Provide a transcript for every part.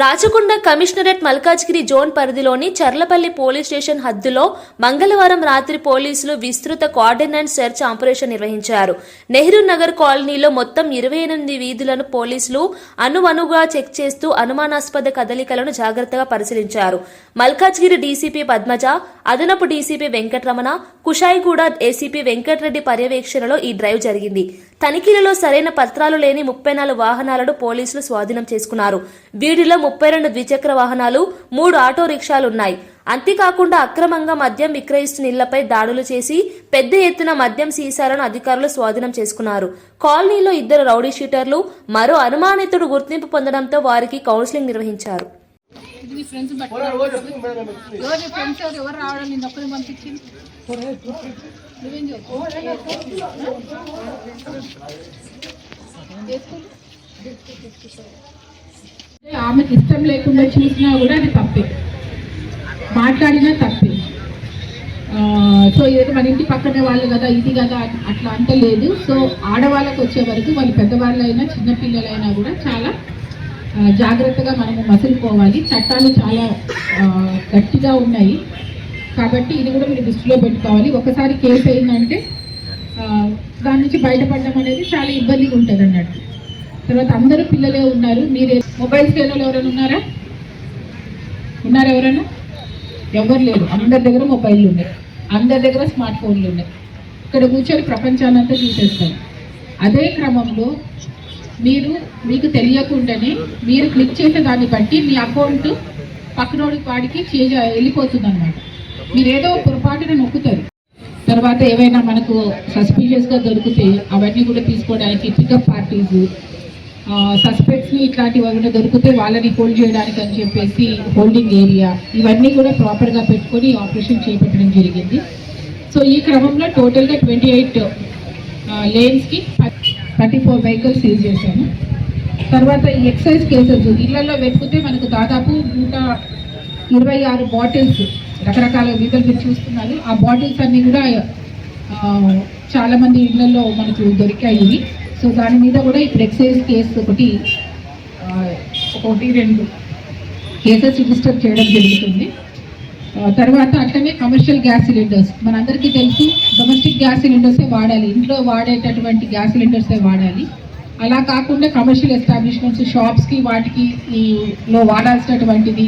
Rachakonda commissionerate Malkajgiri zone పరిధిలోని Cherlapalli police station హద్దులో మంగళవారం రాత్రి పోలీసులు విస్తృత కోఆర్డినేట్ సెర్చ్ ఆపరేషన్ నిర్వహించారు. నెహ్రూ నగర్ కాలనీలో మొత్తం ఇరవై ఎనిమిది వీధులను పోలీసులు అనువనుగా చెక్ చేస్తూ అనుమానాస్పద కదలికలను జాగ్రత్తగా పరిశీలించారు. మల్కాజ్గిరి డీసీపీ పద్మజ అదనపు డీసీపీ వెంకటరమణ కుషాయిగూడ ఏసీపీ వెంకటరెడ్డి పర్యవేక్షణలో ఈ డ్రైవ్ జరిగింది. తనిఖీలలో సరైన పత్రాలు లేని ముప్పై నాలుగు వాహనాలను పోలీసులు స్వాధీనం చేసుకున్నారు. వీటిలో ముప్పై రెండు ద్విచక్ర వాహనాలు మూడు ఆటో రిక్షాలున్నాయి. అంతేకాకుండా అక్రమంగా మద్యం విక్రయిస్తున్న ఇళ్ళపై దాడులు చేసి పెద్ద ఎత్తున మద్యం సీసాలను అధికారులు స్వాధీనం చేసుకున్నారు. కాలనీలో ఇద్దరు రౌడీ షీటర్లు మరో అనుమానితుడు గుర్తింపు పొందడంతో వారికి కౌన్సిలింగ్ నిర్వహించారు. ఇది ఫ్రెండ్స్ ఎవరు నీ ఫ్రెండ్స్ ఎవరు ఎవరు రావడం? నేను ఒక్కరిని పంపించింది నువ్వేం చెప్పు ఆమెకి ఇష్టం లేకుండా చూసినా కూడా అది తప్పే. మాట్లాడినా తప్పే. సో ఏదో మన ఇంటి పక్కనే వాళ్ళు కదా ఇది కదా అట్- అట్లా అంత లేదు. సో ఆడవాళ్ళకి వచ్చే వరకు వాళ్ళు పెద్దవాళ్ళైనా చిన్నపిల్లలైనా కూడా చాలా జాగ్రత్తగా మనము మసులుకోవాలి. చట్టాలు చాలా గట్టిగా ఉన్నాయి. కాబట్టి ఇది కూడా మీరు దృష్టిలో పెట్టుకోవాలి. ఒకసారి కేసు అయిందంటే దాని నుంచి బయటపడడం అనేది చాలా ఇబ్బందిగా ఉంటుంది అన్నట్టు. తర్వాత అందరూ పిల్లలే ఉన్నారు. మీరే మొబైల్ స్టేలో ఎవరైనా ఉన్నారా? ఉన్నారా ఎవరైనా? ఎవరు లేరు. అందరి దగ్గర మొబైల్లు ఉన్నాయి. అందరి దగ్గర స్మార్ట్ ఫోన్లు ఉన్నాయి. ఇక్కడ కూర్చొని ప్రపంచాన్నంతా చూసేస్తారు. అదే క్రమంలో మీరు మీకు తెలియకుండానే మీరు క్లిక్ చేసే దాన్ని బట్టి మీ అకౌంట్ పక్కనోడి వాడికి చేంజ్ వెళ్ళిపోతుంది అనమాట మీరు ఏదో పొరపాటున నొక్కుతారు. తర్వాత ఏవైనా మనకు సస్పీషియస్గా దొరికితే అవన్నీ కూడా తీసుకోవడానికి పికప్ పార్టీస్ సస్పెక్ట్స్ని ఇట్లాంటివి ఏమైనా దొరికితే వాళ్ళని హోల్డ్ చేయడానికి అని చెప్పేసి హోల్డింగ్ ఏరియా ఇవన్నీ కూడా ప్రాపర్గా పెట్టుకొని ఆపరేషన్ చేపట్టడం జరిగింది. సో ఈ క్రమంలో టోటల్గా ట్వంటీ ఎయిట్ లేన్స్కి థర్టీ ఫోర్ వెహికల్స్ సీజ్ చేశాము. తర్వాత ఈ ఎక్సైజ్ కేసెస్ ఇళ్ళలో వెతికితే మనకు దాదాపు నూట ఇరవై ఆరు బాటిల్స్ రకరకాల వీధులు మీరు చూస్తున్నారు. ఆ బాటిల్స్ అన్నీ కూడా చాలామంది ఇళ్ళలో మనకు దొరికాయి. సో దాని మీద కూడా ఇప్పుడు ఎక్సైజ్ కేసు ఒకటి ఒకటి రెండు కేసెస్ రిజిస్టర్ చేయడం జరుగుతుంది. తర్వాత అట్లనే కమర్షియల్ గ్యాస్ సిలిండర్స్ మనందరికీ తెలుసు డొమెస్టిక్ గ్యాస్ సిలిండర్సే వాడాలి ఇంట్లో వాడేటటువంటి గ్యాస్ సిలిండర్సే వాడాలి. అలా కాకుండా కమర్షియల్ ఎస్టాబ్లిష్మెంట్స్ షాప్స్కి వాటికి ఈ లో వాడాల్సినటువంటిది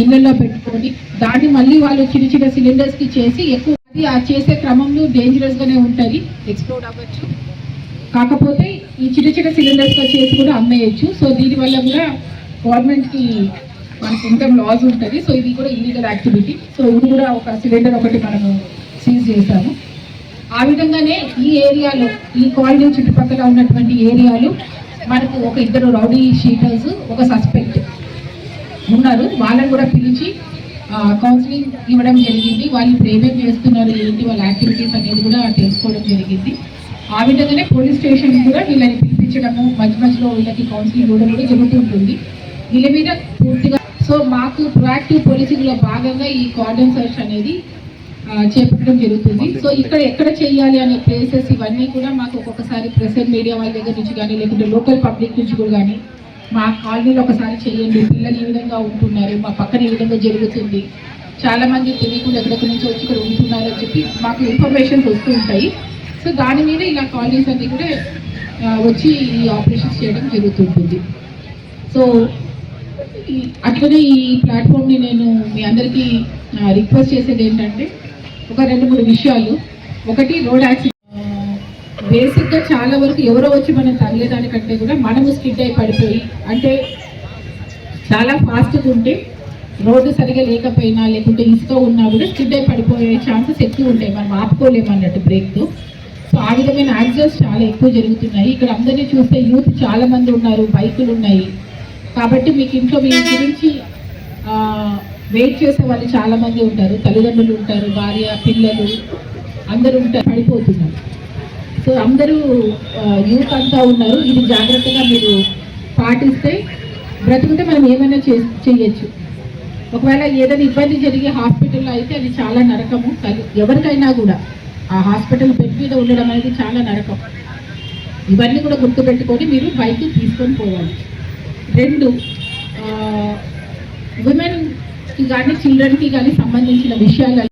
ఇళ్ళల్లో పెట్టుకొని దాన్ని మళ్ళీ వాళ్ళు చిన్న చిన్న సిలిండర్స్కి చేసి ఎక్కువ అది ఆ చేసే క్రమంలో డేంజరస్గానే ఉంటుంది ఎక్స్ప్లోడ్ అవ్వచ్చు. కాకపోతే ఈ చిన్న చిన్న సిలిండర్స్గా చేసి కూడా అమ్మేయచ్చు. సో దీనివల్ల కూడా గవర్నమెంట్కి మనకి ఇన్కమ్ లాస్ ఉంటుంది. సో ఇది కూడా ఇల్లీగల్ యాక్టివిటీ సో ఇది కూడా ఒక సిలిండర్ ఒకటి మనము సీజ్ చేశాము. ఆ విధంగానే ఈ ఏరియాలో ఈ కాలనీ చుట్టుపక్కల ఉన్నటువంటి ఏరియాలు మనకు ఒక ఇద్దరు రౌడీ షీటర్స్ ఒక సస్పెక్ట్ ఉన్నారు. వాళ్ళని కూడా పిలిచి కౌన్సిలింగ్ ఇవ్వడం జరిగింది. వాళ్ళు ప్రేమేం చేస్తున్నారు ఏంటి వాళ్ళ యాక్టివిటీస్ అనేది కూడా తెలుసుకోవడం జరిగింది. ఆ విధంగానే పోలీస్ స్టేషన్ కూడా వీళ్ళని పిలిపించడము మధ్య మధ్యలో వీళ్ళకి కౌన్సిలింగ్ ఇవ్వడం కూడా జరుగుతుంటుంది వీళ్ళ మీద సో మాకు ప్రొయాక్టివ్ పోలీసింగ్లో భాగంగా ఈ కార్డన్ సర్చ్ అనేది చేపట్టడం జరుగుతుంది. సో ఇక్కడ ఎక్కడ చేయాలి అనే ప్లేసెస్ ఇవన్నీ కూడా మాకు ఒక్కొక్కసారి ప్రెస్ అండ్ మీడియా వాళ్ళ దగ్గర నుంచి కానీ లేకుంటే లోకల్ పబ్లిక్ నుంచి కూడా కానీ మా కాలనీలో ఒకసారి చేయండి. పిల్లలు ఈ విధంగా ఉంటున్నారు మా పక్కన ఈ విధంగా జరుగుతుంది. చాలా మంది తెలియకుండా ఎక్కడెక్కడి నుంచి వచ్చి ఇక్కడ ఉంటున్నారు అని చెప్పి మాకు ఇన్ఫర్మేషన్స్ వస్తూ ఉంటాయి. సో దాని మీద ఇలా కాలనీస్ అన్ని కూడా వచ్చి ఈ ఆపరేషన్స్ చేయడం జరుగుతుంటుంది. సో అట్లనే ఈ ప్లాట్ఫామ్ని నేను మీ అందరికీ రిక్వెస్ట్ చేసేది ఏంటంటే ఒక రెండు మూడు విషయాలు. ఒకటి రోడ్ యాక్సిడెంట్ బేసిక్గా చాలా వరకు ఎవరో వచ్చి మనం తగిలేదానికంటే కూడా మనము స్కిడ్ అయి పడిపోయి అంటే చాలా ఫాస్ట్గా ఉంటే రోడ్డు సరిగా లేకపోయినా లేకుంటే ఇసుక ఉన్నా కూడా స్కిడ్ అయి పడిపోయే ఛాన్సెస్ ఎక్కువ ఉంటాయి. మనం ఆపుకోలేము అన్నట్టు బ్రేక్తో సో ఆ విధమైన యాక్సిడెంట్స్ చాలా ఎక్కువ జరుగుతున్నాయి. ఇక్కడ అందరినీ చూస్తే యూత్ చాలా మంది ఉన్నారు బైకులు ఉన్నాయి. కాబట్టి మీకు ఇంట్లో మీ గురించి వెయిట్ చేసే వాళ్ళు చాలా మంది ఉంటారు. తల్లిదండ్రులు ఉంటారు భార్య పిల్లలు అందరూ ఉంటారు. పడిపోతున్నారు. సో అందరూ యూత్ అంతా ఉన్నారు. ఇది జాగ్రత్తగా మీరు పాటిస్తే బ్రతికితే మనం ఏమైనా చే చేయొచ్చు. ఒకవేళ ఏదైనా ఇబ్బంది జరిగి హాస్పిటల్లో అయితే అది చాలా నరకము. తల్లి- ఎవరికైనా కూడా ఆ హాస్పిటల్ బెడ్ మీద ఉండడం అనేది చాలా నరకం. ఇవన్నీ కూడా గుర్తుపెట్టుకొని మీరు బైక్ తీసుకొని పోవాలి. రెండు ఆ, ఉమెన్కి కానీ చిల్డ్రన్కి కానీ సంబంధించిన విషయాలు